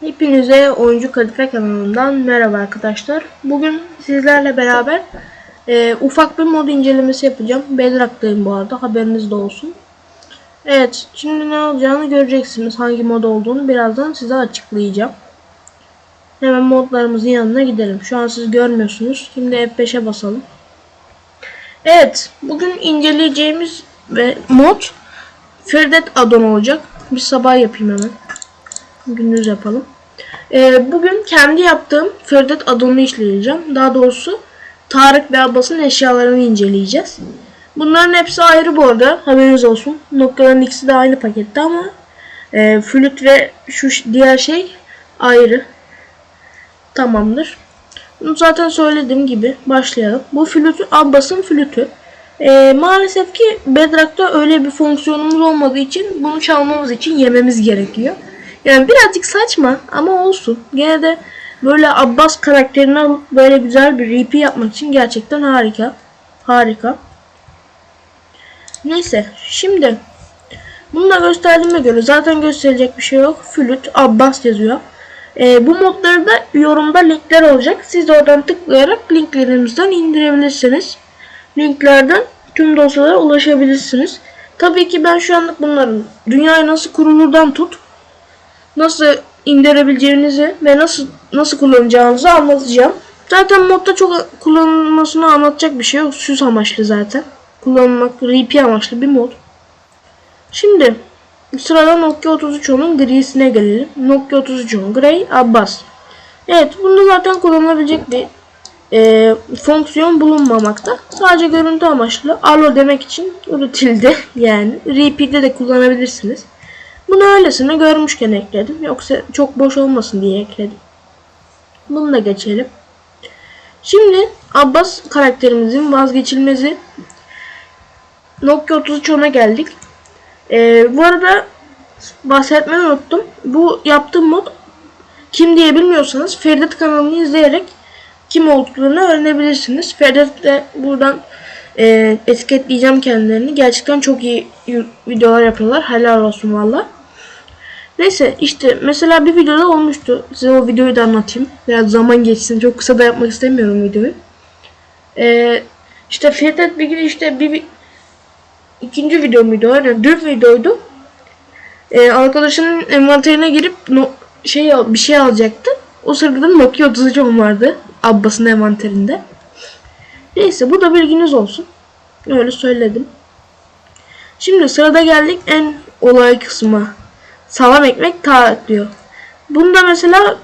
Hepinize Oyuncu Kalife kanalından merhaba arkadaşlar. Bugün sizlerle beraber e, ufak bir mod incelemesi yapacağım. Bedrock'tayım bu arada haberiniz de olsun. Evet şimdi ne olacağını göreceksiniz. Hangi mod olduğunu birazdan size açıklayacağım. Hemen modlarımızın yanına gidelim. Şu an siz görmüyorsunuz. Şimdi F5'e basalım. Evet bugün inceleyeceğimiz ve mod Ferdet addon olacak. Bir sabah yapayım hemen gündüz yapalım. Ee, bugün kendi yaptığım Ferdet adını işleyeceğim. Daha doğrusu Tarık ve Abbas'ın eşyalarını inceleyeceğiz. Bunların hepsi ayrı bu arada. Haberiniz olsun. Noktaların ikisi de aynı pakette ama e, flüt ve şu diğer şey ayrı. Tamamdır. Bunu zaten söylediğim gibi başlayalım. Bu flütü Abbas'ın flütü. E, maalesef ki Bedrock'ta öyle bir fonksiyonumuz olmadığı için bunu çalmamız için yememiz gerekiyor. Yani birazcık saçma ama olsun. Gene de böyle Abbas karakterini alıp böyle güzel bir RP yapmak için gerçekten harika. Harika. Neyse şimdi bunu da gösterdiğime göre zaten gösterecek bir şey yok. Flüt Abbas yazıyor. Ee, bu modları da yorumda linkler olacak. Siz de oradan tıklayarak linklerimizden indirebilirsiniz. Linklerden tüm dosyalara ulaşabilirsiniz. Tabii ki ben şu anlık bunların dünyayı nasıl kurulurdan tut nasıl indirebileceğinizi ve nasıl nasıl kullanacağınızı anlatacağım. Zaten modda çok kullanılmasını anlatacak bir şey yok. Süs amaçlı zaten. Kullanmak, RP amaçlı bir mod. Şimdi sırada Nokia 3310'un grisine gelelim. Nokia 3310 Grey Abbas. Evet bunda zaten kullanılabilecek bir e, fonksiyon bulunmamakta. Sadece görüntü amaçlı alo demek için üretildi. Yani RP'de de kullanabilirsiniz. Bunu öylesine görmüşken ekledim. Yoksa çok boş olmasın diye ekledim. Bunu da geçelim. Şimdi Abbas karakterimizin vazgeçilmezi Nokia 3310'a geldik. Ee, bu arada bahsetmeyi unuttum. Bu yaptığım mod kim diye bilmiyorsanız Ferdet kanalını izleyerek kim olduklarını öğrenebilirsiniz. Ferdet de buradan e, etiketleyeceğim kendilerini. Gerçekten çok iyi videolar yapıyorlar. Helal olsun valla. Neyse işte mesela bir videoda olmuştu. Size o videoyu da anlatayım. Biraz zaman geçsin. Çok kısa da yapmak istemiyorum videoyu. Ee, işte Ferdet bir gün işte bir, bir ikinci video muydu? Aynen dün videoydu. Ee, arkadaşının envanterine girip no, şey bir şey alacaktı. O sırada Nokia 3310 vardı. Abbas'ın envanterinde. Neyse bu da bilginiz olsun. Öyle söyledim. Şimdi sırada geldik en olay kısmı. Salam ekmek Tarık diyor. Bunda mesela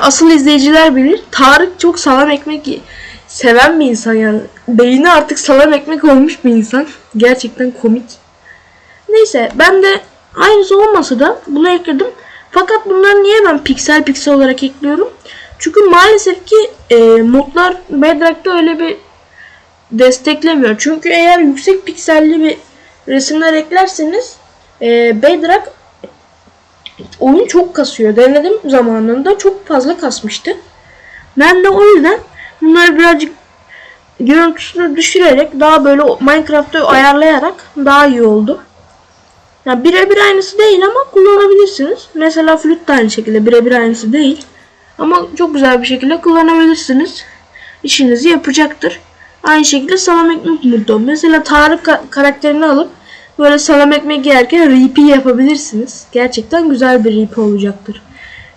asıl izleyiciler bilir. Tarık çok salam ekmek seven bir insan yani. Beyni artık salam ekmek olmuş bir insan. Gerçekten komik. Neyse ben de aynısı olmasa da bunu ekledim. Fakat bunları niye ben piksel piksel olarak ekliyorum? Çünkü maalesef ki e, modlar Bedrock'ta öyle bir desteklemiyor. Çünkü eğer yüksek pikselli bir resimler eklerseniz e, Bedrock oyun çok kasıyor. Denedim zamanında çok fazla kasmıştı. Ben de o yüzden bunları birazcık görüntüsünü düşürerek daha böyle Minecraft'ta ayarlayarak daha iyi oldu. Ya birebir aynısı değil ama kullanabilirsiniz. Mesela flüt de aynı şekilde birebir aynısı değil. Ama çok güzel bir şekilde kullanabilirsiniz. İşinizi yapacaktır. Aynı şekilde salam ekmek mutlu. Mesela Tarık ka- karakterini alıp böyle salam ekmek yerken RP yapabilirsiniz. Gerçekten güzel bir RP olacaktır.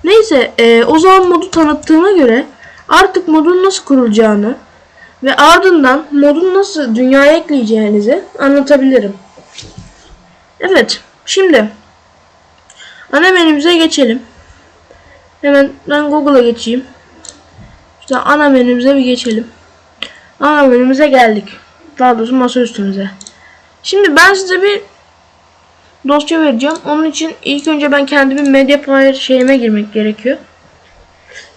Neyse e, o zaman modu tanıttığıma göre artık modun nasıl kurulacağını ve ardından modun nasıl dünyaya ekleyeceğinizi anlatabilirim. Evet şimdi ana menümüze geçelim. Hemen ben Google'a geçeyim. İşte ana menümüze bir geçelim. Ana menümüze geldik. Daha doğrusu masa üstümüze. Şimdi ben size bir dosya vereceğim. Onun için ilk önce ben kendi bir media player şeyime girmek gerekiyor.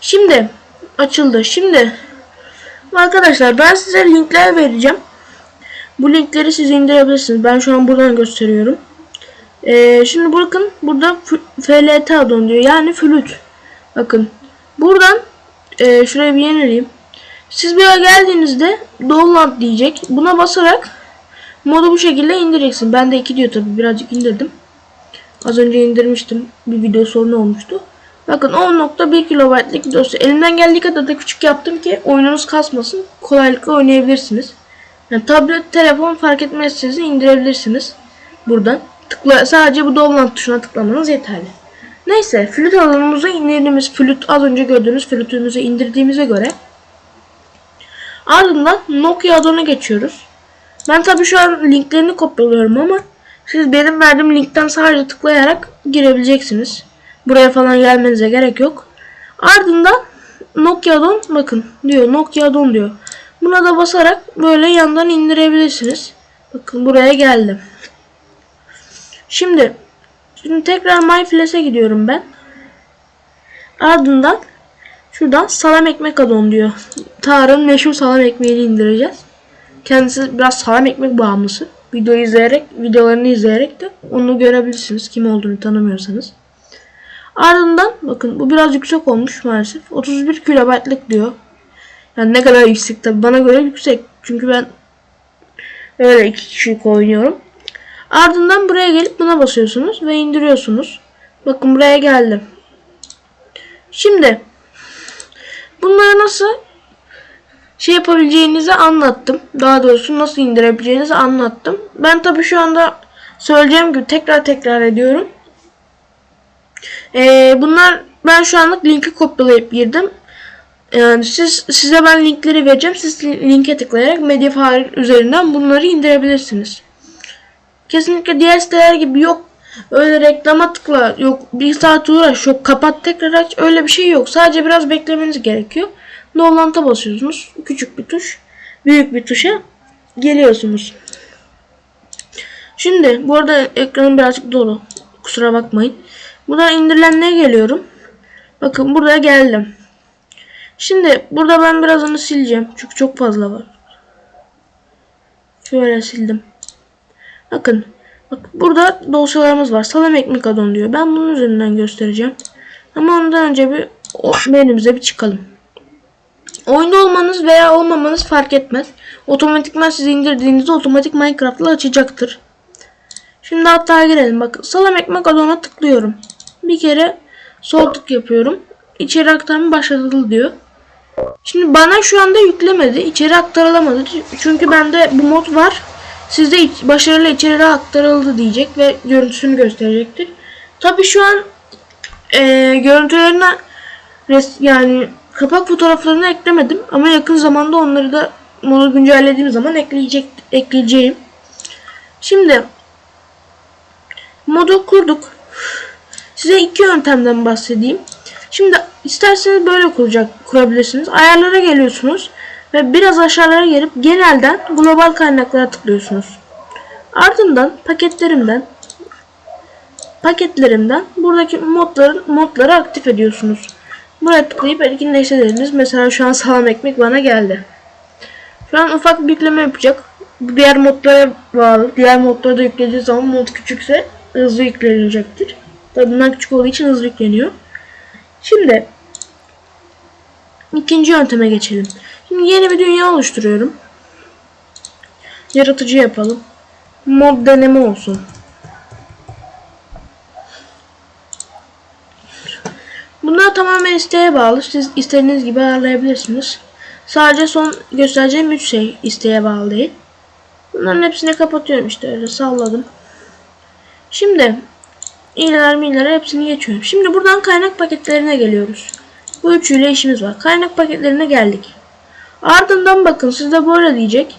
Şimdi açıldı. Şimdi arkadaşlar ben size linkler vereceğim. Bu linkleri siz indirebilirsiniz. Ben şu an buradan gösteriyorum. Ee, şimdi bakın burada FLT addon diyor. Yani flüt. Bakın. Buradan e, şuraya bir yenileyim. Siz buraya geldiğinizde download diyecek. Buna basarak modu bu şekilde indireceksin. Ben de 2 diyor tabi birazcık indirdim. Az önce indirmiştim. Bir video sorunu olmuştu. Bakın 10.1 KB'lik dosya. Elimden geldiği kadar da küçük yaptım ki oyununuz kasmasın. Kolaylıkla oynayabilirsiniz. Yani tablet, telefon fark etmez sizi indirebilirsiniz. Buradan. Tıkla, sadece bu download tuşuna tıklamanız yeterli. Neyse flüt alanımıza indirdiğimiz flüt az önce gördüğünüz flütümüzü indirdiğimize göre ardından Nokia Adon'a geçiyoruz. Ben tabii şu an linklerini kopyalıyorum ama siz benim verdiğim linkten sadece tıklayarak girebileceksiniz. Buraya falan gelmenize gerek yok. Ardından Nokia Don bakın diyor Nokia Don diyor. Buna da basarak böyle yandan indirebilirsiniz. Bakın buraya geldim. Şimdi şimdi tekrar MyFlash'e gidiyorum ben. Ardından şuradan salam ekmek adon diyor. Tarık'ın meşhur salam ekmeğini indireceğiz. Kendisi biraz salam ekmek bağımlısı. Video izleyerek, videolarını izleyerek de onu görebilirsiniz kim olduğunu tanımıyorsanız. Ardından bakın bu biraz yüksek olmuş maalesef. 31 kilobaytlık diyor. Yani ne kadar yüksek tabi bana göre yüksek. Çünkü ben öyle iki kişilik oynuyorum. Ardından buraya gelip buna basıyorsunuz ve indiriyorsunuz. Bakın buraya geldim. Şimdi bunları nasıl şey yapabileceğinizi anlattım. Daha doğrusu nasıl indirebileceğinizi anlattım. Ben tabi şu anda söyleyeceğim gibi tekrar tekrar ediyorum. Ee, bunlar ben şu anlık linki kopyalayıp girdim. Yani siz size ben linkleri vereceğim. Siz linke tıklayarak Mediafire üzerinden bunları indirebilirsiniz. Kesinlikle diğer siteler gibi yok. Öyle reklama tıkla, yok bir saat uğraş, yok kapat tekrar aç. Öyle bir şey yok. Sadece biraz beklemeniz gerekiyor. Download'a basıyorsunuz. Küçük bir tuş. Büyük bir tuşa geliyorsunuz. Şimdi bu arada ekranım birazcık dolu. Kusura bakmayın. Buradan indirilenlere geliyorum. Bakın buraya geldim. Şimdi burada ben birazını sileceğim. Çünkü çok fazla var. Şöyle sildim. Bakın. Bak burada dosyalarımız var. Salam ekmek adon diyor. Ben bunun üzerinden göstereceğim. Ama ondan önce bir o menümüze bir çıkalım. Oyunda olmanız veya olmamanız fark etmez. Otomatikman siz indirdiğinizde otomatik Minecraft'la açacaktır. Şimdi hatta girelim. Bak salam ekmek adona tıklıyorum. Bir kere sol tık yapıyorum. İçeri aktarma başlatıldı diyor. Şimdi bana şu anda yüklemedi. İçeri aktarılamadı. Çünkü bende bu mod var. Sizde başarılı içeri aktarıldı diyecek ve görüntüsünü gösterecektir. Tabi şu an e, görüntülerine res, yani kapak fotoğraflarını eklemedim ama yakın zamanda onları da modu güncellediğim zaman ekleyecek ekleyeceğim. Şimdi modu kurduk. Size iki yöntemden bahsedeyim. Şimdi isterseniz böyle kuracak kurabilirsiniz. Ayarlara geliyorsunuz ve biraz aşağılara gelip genelden global kaynaklara tıklıyorsunuz. Ardından paketlerimden paketlerimden buradaki modların modları aktif ediyorsunuz. Buraya tıklayıp etkinleştirdiniz. Mesela şu an salam ekmek bana geldi. Şu an ufak bir yükleme yapacak. Diğer modlara bağlı. Diğer modları da yüklediği zaman mod küçükse hızlı yüklenecektir. Tabi küçük olduğu için hızlı yükleniyor. Şimdi ikinci yönteme geçelim. Şimdi yeni bir dünya oluşturuyorum. Yaratıcı yapalım. Mod deneme olsun. Bunlar tamamen isteğe bağlı. Siz istediğiniz gibi ayarlayabilirsiniz. Sadece son göstereceğim 3 şey isteğe bağlı değil. Bunların hepsini kapatıyorum işte öyle salladım. Şimdi iğneler miğneler hepsini geçiyorum. Şimdi buradan kaynak paketlerine geliyoruz. Bu üçüyle işimiz var. Kaynak paketlerine geldik. Ardından bakın sizde böyle diyecek.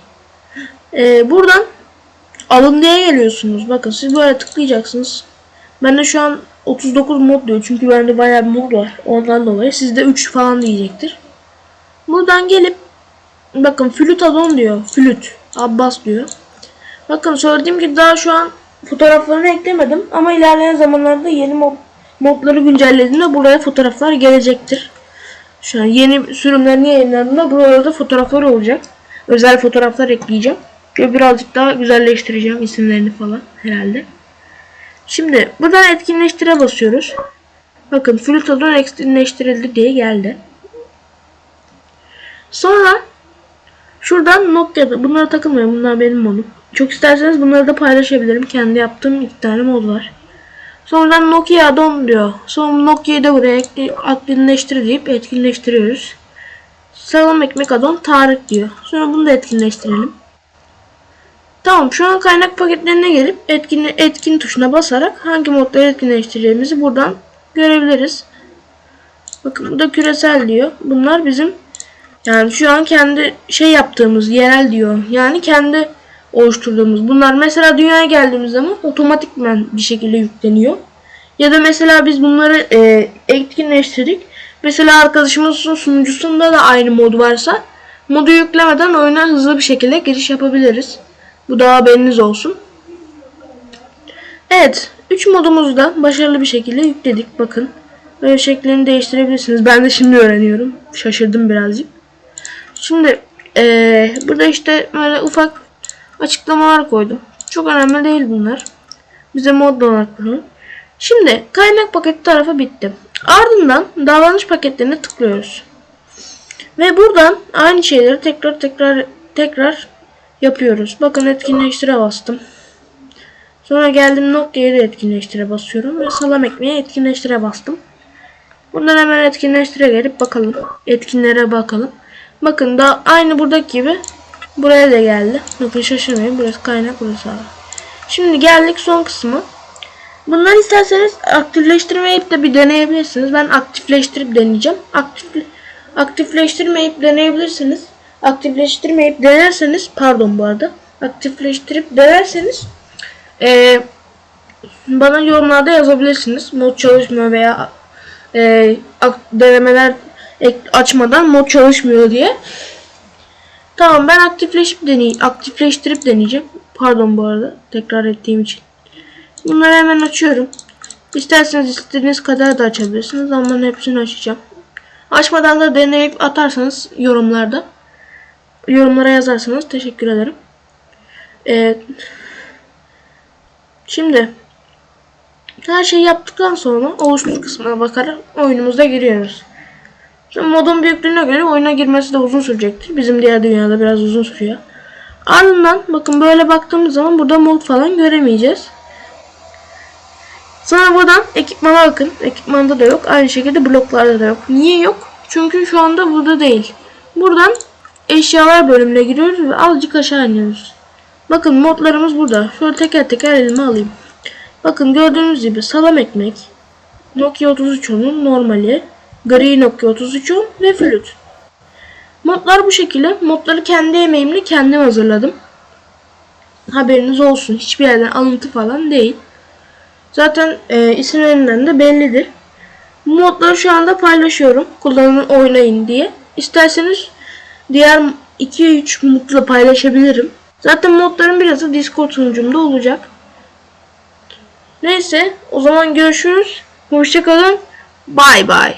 Ee, buradan alın diye geliyorsunuz. Bakın siz böyle tıklayacaksınız. Ben de şu an 39 mod diyor. Çünkü bende bayağı bir mod var. Ondan dolayı sizde 3 falan diyecektir. Buradan gelip bakın flüt adon diyor. Flüt. Abbas diyor. Bakın söylediğim gibi daha şu an fotoğraflarını eklemedim. Ama ilerleyen zamanlarda yeni mod, modları güncellediğinde buraya fotoğraflar gelecektir. Şu an yeni sürümlerini yayınladığında buralarda fotoğraflar olacak. Özel fotoğraflar ekleyeceğim. Ve birazcık daha güzelleştireceğim isimlerini falan herhalde. Şimdi buradan etkinleştire basıyoruz. Bakın filtrodan etkinleştirildi diye geldi. Sonra şuradan Nokia'da bunlara takılmıyorum. Bunlar benim modum. Çok isterseniz bunları da paylaşabilirim. Kendi yaptığım iki tane mod var. Sonradan Nokia add-on diyor. Sonra Nokia'yı da buraya etkinleştir deyip etkinleştiriyoruz. Salam ekmek addon Tarık diyor. Sonra bunu da etkinleştirelim. Tamam şu an kaynak paketlerine gelip etkin, etkin tuşuna basarak hangi modları etkinleştireceğimizi buradan görebiliriz. Bakın burada küresel diyor. Bunlar bizim yani şu an kendi şey yaptığımız yerel diyor. Yani kendi oluşturduğumuz. Bunlar mesela dünyaya geldiğimiz zaman otomatikman bir şekilde yükleniyor. Ya da mesela biz bunları e, etkinleştirdik. Mesela arkadaşımızın sunucusunda da aynı mod varsa modu yüklemeden oyuna hızlı bir şekilde giriş yapabiliriz. Bu da haberiniz olsun. Evet. 3 modumuzu da başarılı bir şekilde yükledik. Bakın. Böyle şeklini değiştirebilirsiniz. Ben de şimdi öğreniyorum. Şaşırdım birazcık. Şimdi eee, burada işte böyle ufak açıklamalar koydum. Çok önemli değil bunlar. Bize mod olarak. Şimdi kaynak paketi tarafı bitti. Ardından davranış paketlerine tıklıyoruz. Ve buradan aynı şeyleri tekrar tekrar tekrar yapıyoruz. Bakın etkinleştire bastım. Sonra geldim Nokia'ya da etkinleştire basıyorum ve salam ekmeğe etkinleştire bastım. Buradan hemen etkinleştire gelip bakalım. Etkinlere bakalım. Bakın da aynı buradaki gibi buraya da geldi. Bakın şaşırmayın. Burası kaynak burası abi. Şimdi geldik son kısmı. Bunları isterseniz aktifleştirmeyip de bir deneyebilirsiniz. Ben aktifleştirip deneyeceğim. Aktif, aktifleştirmeyip deneyebilirsiniz. Aktifleştirmeyip denerseniz pardon bu arada. Aktifleştirip denerseniz eee, bana yorumlarda yazabilirsiniz. Mod çalışmıyor veya ak- denemeler açmadan mod çalışmıyor diye. Tamam ben aktifleşip deney aktifleştirip deneyeceğim. Pardon bu arada tekrar ettiğim için. Bunları hemen açıyorum. İsterseniz istediğiniz kadar da açabilirsiniz ama ben hepsini açacağım. Açmadan da deneyip atarsanız yorumlarda yorumlara yazarsanız teşekkür ederim. Evet. Şimdi her şeyi yaptıktan sonra oluştur kısmına bakarak oyunumuza giriyoruz. Şimdi modun büyüklüğüne göre oyuna girmesi de uzun sürecektir. Bizim diğer dünyada biraz uzun sürüyor. Ardından bakın böyle baktığımız zaman burada mod falan göremeyeceğiz. Sonra buradan ekipmana bakın. Ekipmanda da yok. Aynı şekilde bloklarda da yok. Niye yok? Çünkü şu anda burada değil. Buradan eşyalar bölümüne giriyoruz ve azıcık aşağı iniyoruz. Bakın modlarımız burada. Şöyle teker teker elime alayım. Bakın gördüğünüz gibi salam ekmek, Nokia 3310'un normali, gri Nokia 3310 ve flüt. Modlar bu şekilde. Modları kendi emeğimle kendim hazırladım. Haberiniz olsun. Hiçbir yerden alıntı falan değil. Zaten e, isimlerinden de bellidir. Bu modları şu anda paylaşıyorum. Kullanın oynayın diye. İsterseniz diğer 2-3 modla paylaşabilirim. Zaten modların birazı Discord sunucumda olacak. Neyse o zaman görüşürüz. Hoşçakalın. Bay bay.